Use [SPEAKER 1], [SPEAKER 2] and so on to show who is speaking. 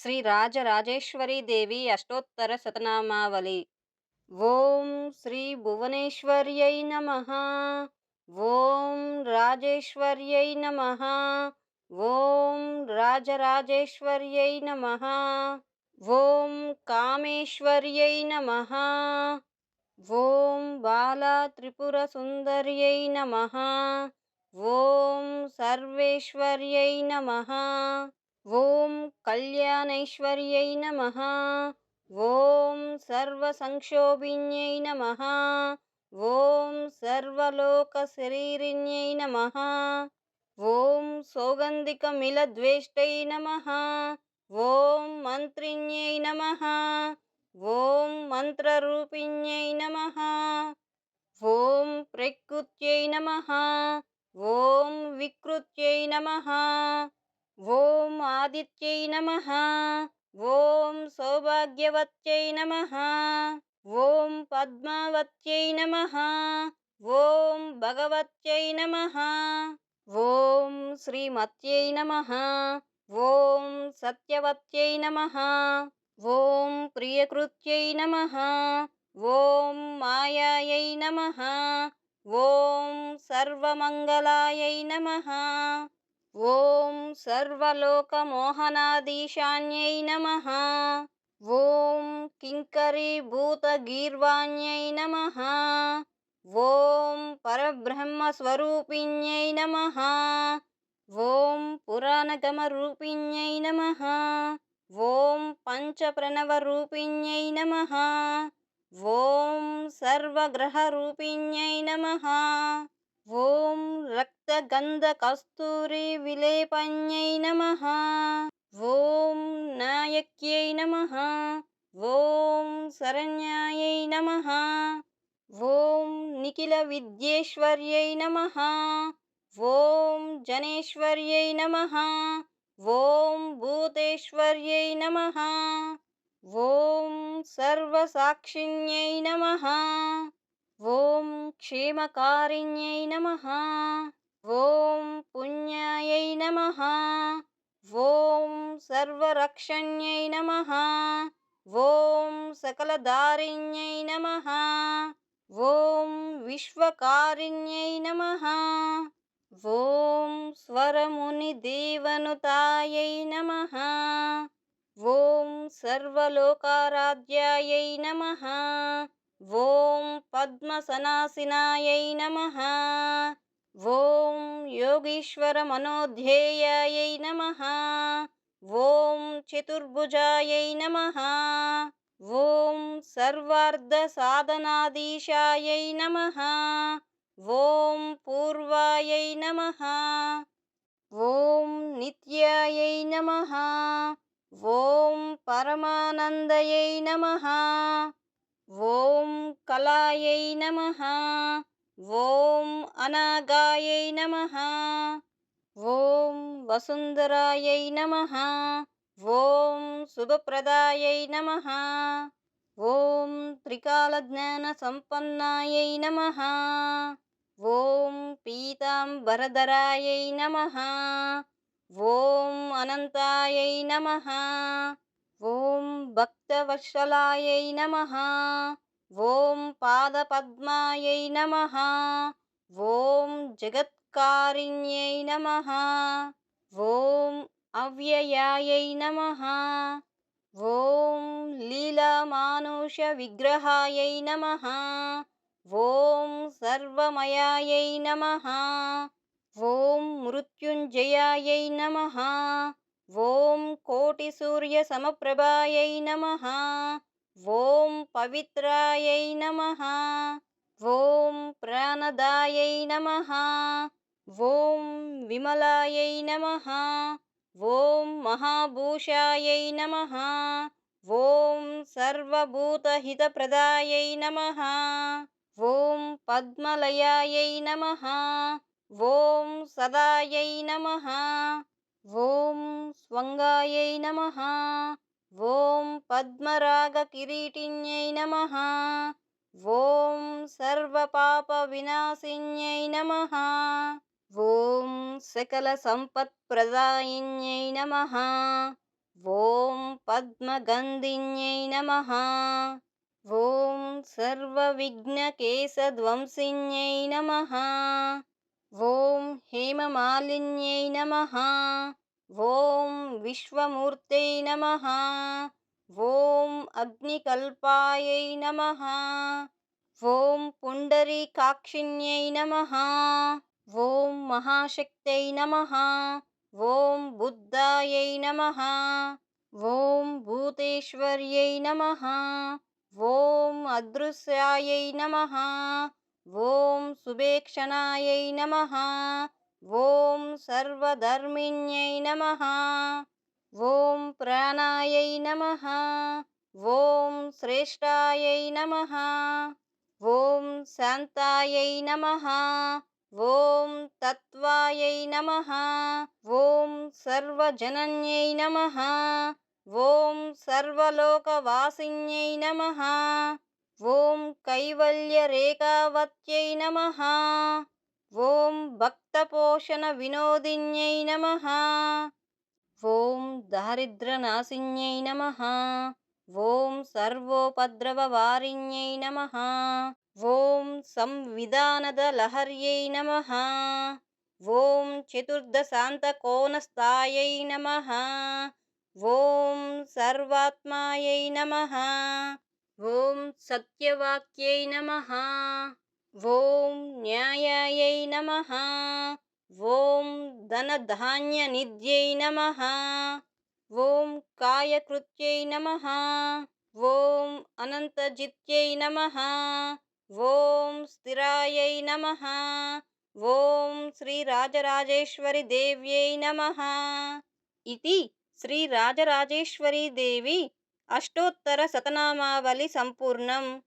[SPEAKER 1] శ్రీ రాజరాజేశ్వరీదేవి అష్టోత్తర శతనామావళి. ఓం శ్రీ భువనేశ్వర్యై నమ. ఓం రాజేశ్వర్యై నమ. ఓం రాజరాజేశ్వర్యై నమ. ఓం కామేశ్వర్యై నమ. ఓం బాలా నమ. ఓం సర్వేశ్వర్యై నమ. ఓం కళ్యాణైశ్వర్యై నమ. ఓం సర్వసంక్షోభిణ్యై నమ. ఓం సర్వలోకశరీరిణ్యై నమ. ఓం సౌగంధికమిలద్వేష్టై నమ. ఓం మంత్రిణ్యై నమ. ఓం మంత్రరూపిణ్యై నమ. ఓం ప్రకృత్యై నమ. ఓం వికృత్యై నమ. ఓం ఆదిత్యై నమ. ఓం సౌభాగ్యవత్యై నమ. ఓం పద్మావత్యై నమ. ఓం భగవత్యై నమ. ఓం శ్రీమత్యై నమ. ఓం సత్యవత్యై నమ. ఓం ప్రియకృత్యై నమ. ఓం మాయాయై నమ. ఓం సర్వమంగళ ఓం సర్వలోకమోహనాదీశాన్యై నమ. ఓం కింకరీభూతగీర్వాణ్యై నమ. ఓం పరబ్రహ్మస్వరూపిణ్యై నమ. ఓం పురాణగమరూపిణ్యై నమ. ఓం పంచప్రణవరూపిణ్యై నమ. ఓం సర్వగ్రహరూపిణ్యై నమ. ఓం రక్తగంధకస్తూరి విలేపన్యై నమ. ఓం నాయక్యై నమ. ఓం శరణ్యాయై నమ. ఓం నిఖిల విద్యేశ్వర్యై నమ. ఓం జనేశ్వర్యై నమ. ఓం భూతేశ్వర్యై నమ. ఓం సర్వసాక్షిణ్యై నమ. ఓం క్షేమకారిణ్యై నమ. ఓం పుణ్యాయై నమ. ఓం సర్వరక్షణ్యై నమ. ఓం సకలదారిణ్యై నమ. ఓం విశ్వకారిణ్యై నమ. ఓం స్వరమునిదేవనుతాయై నమ. ఓం సర్వలోకారాధ్యాయై నమ. ఓం పద్మసనాశినాయై నమ. ఓం యోగీశ్వర మనోధ్యేయాయై నమ. ఓం చతుర్భుజాయై నమ. ఓం సర్వార్ధ సర్వార్ధసాధనాధీశాయై నమ. ఓం పూర్వాయై నమ. ఓం నిత్యాయై నమ. ఓం పరమానందయై నమ. ఓం నమ. ఓం అనాగాయై నమ. ఓం వసుంధరాయై నమ. ఓం శుభప్రదాయై నమ. ఓం త్రికాలజ్ఞాన సంపన్నాయై నమ. ఓం పీతాంబరధరాయై నమ. ఓం అనంతాయై నమ. ఓం భక్తవత్సలాయై నమ. ఓం పాదపద్మాయై నమ. ఓం జగత్కారిణ్యై నమ. ఓం అవ్యయాయై నమ. ఓం లీలమానుష విగ్రహాయై నమ. ఓం సర్వమయాయై నమ. ఓం మృత్యుంజయాయై నమ. ఓం కోటి సూర్య సమప్రభాయై నమ. ఓం పవిత్రాయై నమ. ఓం ప్రాణదాయై నమ. ఓం విమలాయై నమ. ఓం మహాభూషాయై నమ. ఓం సర్వభూతహితప్రదాయై నమ. ఓం పద్మలయాయై నమ. ఓం సదాయై నమ. ఓం స్వంగాయై నమ. ఓం పద్మరాగ కిరీటిన్యై నమ. ఓం సర్వపాప వినాశిన్యై నమ. ఓం సకల సంపత్ప్రదాయిన్యై నమ. ఓం పద్మగంధిన్యై నమ. ఓం సర్వవిఘ్నకేశధ్వంసిన్యై నమ. ఓం హేమమాలిన్యై నమ. ఓం విశ్వమూర్తై నమ. ఓం అగ్నికల్పాయై నమ. ఓం పుండరీకాక్షిణ్యై నమ. ఓం మహాశక్తై నమ. ఓం బుద్ధాయై నమ. ఓం భూతేశ్వర్యై నమ. ఓం అదృశ్యాయై నమ. ఓం సుభేక్షణాయై నమ. ఓం సర్వధర్మిణ్యై నమ. ఓం ప్రాణాయై నమ. ఓం శ్రేష్టాయై నమ. ఓం శాంతాయై నమ. ఓం తత్వాయై నమ. ఓం సర్వజనన్యై నమ. ఓం సర్వలోకవాసిన్యై నమ. ఓం కైవల్యరేఖావత్యై నమ. ఓం భక్తపోషణ వినోదిన్యై నమ. ఓం దారిద్రనాశిన్యై నమ. ఓం సర్వోపద్రవవారిణ్యై నమ. ఓం సంవిధానదలహర్యై నమ. ఓం చతుర్దశాంతకోనస్థాయై నమ. ఓం సర్వాత్మాయై నమ. ఓం సత్యవాక్యై నమ. ఓం న్యాయాయై నమ. ఓం ధనధాన్య నిధ్యై నమ. ఓం కాయకృత్యై నమ. ఓం అనంతజిత్యై నమ. ఓం స్థిరాయై నమ. ఓం శ్రీరాజరాజేశ్వరి దేవ్యై నమ. ఇది శ్రీరాజరాజేశ్వరీ దేవి అష్టోత్తర శతనామావళి సంపూర్ణం.